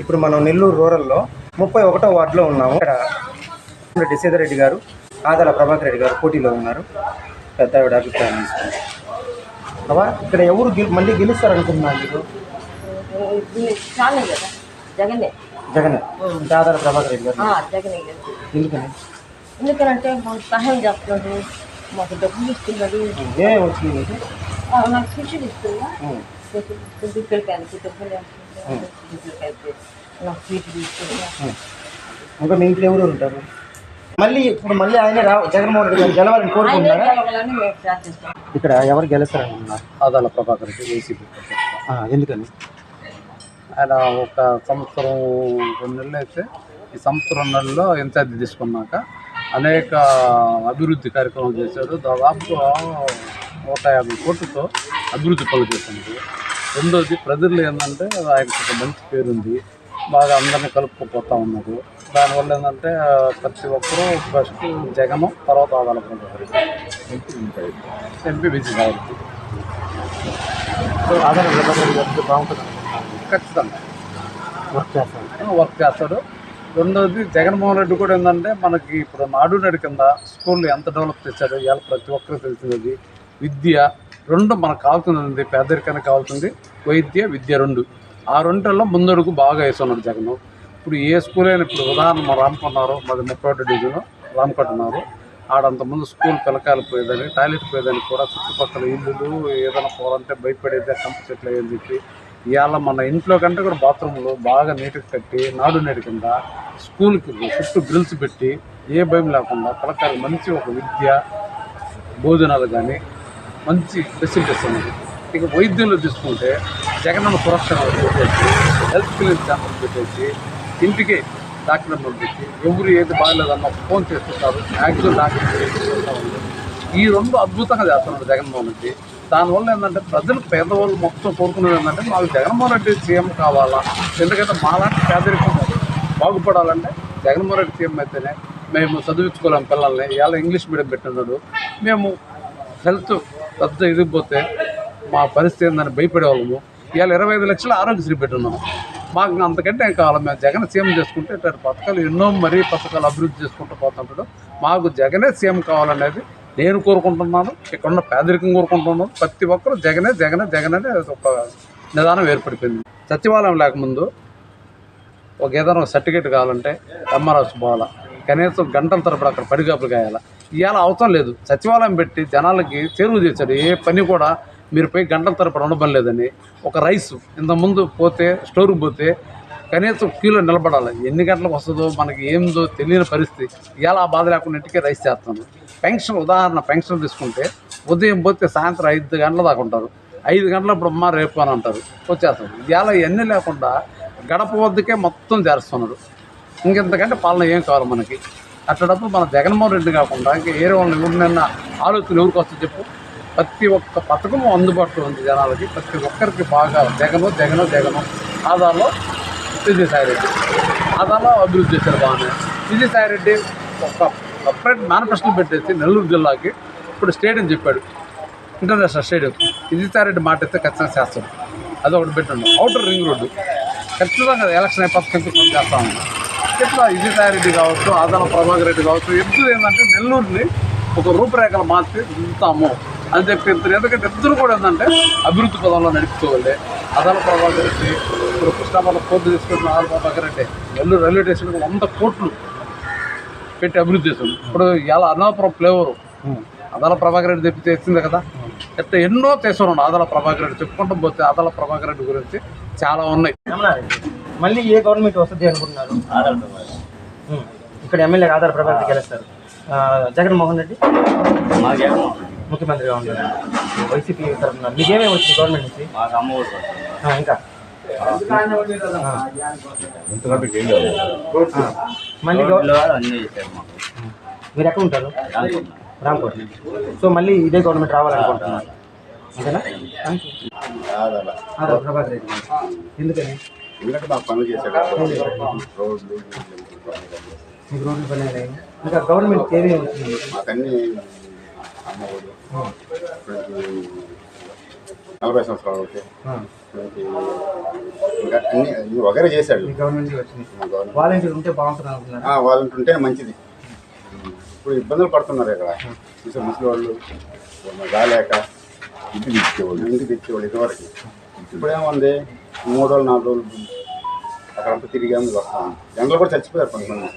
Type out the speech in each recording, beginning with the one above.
ఇప్పుడు మనం నెల్లూరు రూరల్లో ముప్పై ఒకటో వార్డులో ఉన్నాము. ఇక్కడ రెడ్డి సీతారెడ్డి గారు ఆదాల ప్రభాకర్ రెడ్డి గారు పోటీలో ఉన్నారు. పెద్ద ఆవిడ అభిప్రాయం తీసుకుంటాం అవా ఇక్కడ ఎవరు గెలు మళ్ళీ గెలుస్తారు అనుకుంటున్నారు మీరు? జగనే జగన్. అంటే ఆదాల ప్రభాకర్ రెడ్డి గారు. జగనే ఎందుకని? ఎందుకంటే మాకు సహాయం చేస్తున్నాడు మాకు డబ్బులు ఇస్తున్నాడు. ఏమేమి వచ్చింది నాకు? శిక్షణ ఇస్తున్నా. డబ్బులు ఇంకా మీ ఇంట్లో ఎవరు ఉంటారు? మళ్ళీ ఇప్పుడు మళ్ళీ ఆయన రా జగన్మోహన్ రెడ్డి గారు గెలవాలని ఆయన కోరుకుంటున్నారా ఇక్కడ ఎవరు గెలుస్తారనుకున్నారు ఆదాల ప్రభాకర్ రెడ్డి వైసీపీ ఎందుకని? ఆయన ఒక సంవత్సరం రెండు నెలలు అయితే ఈ సంవత్సరం నెలలో ఇన్ఛార్జ్ తీసుకున్నాక అనేక అభివృద్ధి కార్యక్రమాలు చేశాడు. దాదాపు నూట యాభై కోట్లతో అభివృద్ధి పనులు చేశాడు. రెండోది ప్రజల్లో ఏంటంటే ఆయనకు ఒక మంచి పేరుంది. బాగా అందరినీ కలుపుకుపోతా ఉన్నారు దానివల్ల ఏంటంటే ప్రతి ఒక్కరూ ఫస్ట్ జగన్ తర్వాత ఆదాల ప్రభాకర్ రెడ్డి ఎంపీ బాగుంటుంది. అనుకుంటున్నాను ఖచ్చితంగా. వర్క్ చేస్తాను వర్క్ చేస్తాడు. రెండోది జగన్మోహన్ రెడ్డి కూడా ఏంటంటే మనకి ఇప్పుడు నాడు నేడు కింద స్కూళ్ళు ఎంత డెవలప్ చేశాడో ఇవాళ ప్రతి ఒక్కరికి తెలిసినది విద్య రెండు మనకు కావాల్సింది పేదరికానికి కావాల్సింది వైద్య విద్య రెండు. ఆ రెండులో ముందడుగు బాగా వేస్తున్నారు జగన్. ఇప్పుడు ఏ స్కూల్ అయినా ఇప్పుడు ఉదాహరణ మా మరి మాది ముప్పై ఒకటి డివిజన్ రామకొట్టున్నారు ఆడంత ముందు స్కూల్ పిల్లకాయలు పోయేదానికి టాయిలెట్ పోయేదానికి కూడా చుట్టుపక్కల ఇల్లులు ఏదైనా పోవాలంటే భయపడేదే కంప చెట్లు అని చెప్పి ఇవాళ మన ఇంట్లో కంటే కూడా బాత్రూంలు బాగా నీట్గా కట్టి నాడు నేడు కింద స్కూల్కి చుట్టూ గ్రిల్స్ పెట్టి ఏ భయం లేకుండా పిల్లకాయలు మంచి ఒక విద్య భోజనాలు కానీ మంచి ఫెసిలిటీస్ ఉన్నాయి ఇక వైద్యంలో తీసుకుంటే జగనన్న సురక్షణ పెట్టేసి హెల్త్ క్లినిక్ సెంటర్ పెట్టేసి ఇంటికి డాక్టర్ పంపించి ఎవరు ఏది బాగలేదన్న ఫోన్ చేస్తుంటారు మ్యాక్సిమం డాక్టర్ ఈ రెండు అద్భుతంగా చేస్తున్నారు జగన్మోహన్ రెడ్డి. దానివల్ల ఏంటంటే ప్రజలు పేదవాళ్ళు మొత్తం కోరుకునేది ఏంటంటే మాకు జగన్మోహన్ రెడ్డి సీఎం కావాలా ఎందుకంటే మాలాంటి పేదరికం బాగుపడాలంటే జగన్మోహన్ రెడ్డి సీఎం అయితేనే మేము చదివించుకోలేము పిల్లల్ని. ఇవాళ ఇంగ్లీష్ మీడియం పెట్టినాడు మేము హెల్త్ పెద్ద ఇది పోతే మా పరిస్థితి ఏందని భయపడేవాళ్ళము. ఇవాళ ఇరవై ఐదు లక్షలు ఆరోగ్యశ్రీ పెట్టున్నాము మాకు అంతకంటే కావాలి మేము జగన్ సీఎం చేసుకుంటే ఇట్లాంటి పథకాలు ఎన్నో మరీ పథకాలు అభివృద్ధి చేసుకుంటూ పోతుంటాడు. మాకు జగనే సీఎం కావాలనేది నేను కోరుకుంటున్నాను. ఇక్కడ ఉన్న పేదరికం కోరుకుంటున్నాను. ప్రతి ఒక్కరు జగనే జగనే జగన్ అనే ఒక నిదానం ఏర్పడిపోయింది. సచివాలయం లేకముందు ఒక ఏదైనా ఒక సర్టిఫికేట్ కావాలంటే ఎంఆర్ఎస్ పోవాలా కనీసం గంటల తరపుడు అక్కడ పడిగాపులు కాయాలి ఇవాళ అవసరం లేదు. సచివాలయం పెట్టి జనాలకి చేరువ చేశాడు ఏ పని కూడా మీరు పోయి గంటల తరపున ఉండడం లేదని ఒక రైస్ ఇంతకుముందు పోతే స్టోర్కి పోతే కనీసం క్యూలో నిలబడాలి. ఎన్ని గంటలకు వస్తుందో మనకి ఏందో తెలియని పరిస్థితి. ఇవాళ ఆ బాధ లేకుండా ఇంటికే రైస్ చేస్తాను. పెన్షన్ ఉదాహరణ పెన్షన్ తీసుకుంటే ఉదయం పోతే సాయంత్రం ఐదు గంటల దాకా ఉంటారు. ఐదు గంటలప్పుడు అమ్మ రేపు అని అంటారు. వచ్చేస్తారు. ఇవాళ ఇవన్నీ లేకుండా గడప వద్దకే మొత్తం చేరుస్తున్నారు. ఇంకెంతకంటే పాలన ఏం కావాలి మనకి? అట్లాడప్పుడు మన జగన్మోహన్ రెడ్డి కాకుండా ఇంకా ఏరే వాళ్ళని ఎవరినైనా ఆలోచన ఎవరికి వస్తుంది చెప్పు? ప్రతి ఒక్క పథకము అందుబాటులో ఉంది జనాలకి. ప్రతి ఒక్కరికి బాగా జగను జగను జగను ఆధార్లో విజయసాయి రెడ్డి. ఆధార్లో అభివృద్ధి చేశారు బాగానే. విజయసాయి రెడ్డి ఒక సపరేట్ మేనిఫెస్టో పెట్టేసి నెల్లూరు జిల్లాకి ఇప్పుడు స్టేడియం చెప్పాడు. ఇంటర్నేషనల్ స్టేడియం విజయసాయి రెడ్డి మాట అయితే ఖచ్చితంగా చేస్తాడు అదొకటి పెట్టండి. Outer ring road. ఖచ్చితంగా ఎలక్షన్ అయిపోతే చేస్తా. ఉన్నాం ఇట్లా విజయసాయిరెడ్డి కావచ్చు ఆదాల ప్రభాకర్ రెడ్డి కావచ్చు ఎప్పుడు ఏంటంటే నెల్లూరుని ఒక రూపురేఖలు మార్చి ఉంచుతాము అని చెప్పి ఇద్దరు ఎందుకంటే ఇద్దరు కూడా ఏంటంటే అభివృద్ధి పదంలో నడుపుకోవాలి అదాల ప్రభాకర్ రెడ్డి ఇప్పుడు కృష్ణాపాల కోర్టు తీసుకున్న ఆదాల ప్రభాకర్ రెడ్డి నెల్లూరు రైల్వే స్టేషన్ వంద కోట్లు పెట్టి అభివృద్ధి చేస్తుంది ఇప్పుడు ఇలా అన్నాపురం ఫ్లేవర్ అదాల ప్రభాకర్ రెడ్డి చెప్పి తెచ్చింది కదా. ఇట్లా ఎన్నో చేస్తున్నాడు ఆదాల ప్రభాకర్ రెడ్డి. చెప్పుకుంటూ పోతే ఆదాల ప్రభాకర్ రెడ్డి గురించి చాలా ఉన్నాయి. మళ్ళీ ఏ గవర్నమెంట్ వస్తుంది అనుకుంటున్నారు. ఇక్కడ ఎమ్మెల్యే ఆధార్ ప్రభాకర్ గెలుస్తారు. జగన్మోహన్ రెడ్డి? ముఖ్యమంత్రిగా ఉంటారు వైసీపీ తరఫున. మీకు ఏమేమి వచ్చింది గవర్నమెంట్ నుంచి? ఇంకా. మళ్ళీ మీరు ఎక్కడ ఉంటారు? రాంకోట్ సో మళ్ళీ ఇదే గవర్నమెంట్ రావాలనుకుంటున్నారు. గారు. ఎందుకని? ఎందుకంటే మాకు పనులు చేశాడు. రోడ్లు మీకు రోడ్లు పని. ఇంకా గవర్నమెంట్ ఏమేమి వచ్చింది మాకన్నీ అమ్మఒడి. నలభై సంవత్సరాలు. మనకి ఇంకా అన్ని వగేరా చేశాడు. గవర్నమెంట్ వాలంటీర్ ఉంటే బాగుంటుంది అనుకున్నారు ఉంటుంటే మంచిది. ఇప్పుడు ఇబ్బందులు పడుతున్నారు ఇక్కడ. చూసే ముసలి వాళ్ళు రాలేక ఇంటికి తెచ్చేవాళ్ళు ఇంటికి తెచ్చేవాళ్ళు ఇదివరకు. ఇప్పుడేముంది మూడు రోజులు నాలుగు రోజులు అక్కడంతా తిరిగాము వస్తాము ఎండలు కూడా చచ్చిపోయారు కొంతమంది.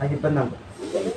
నాకు ఇబ్బంది ఇబ్బంది.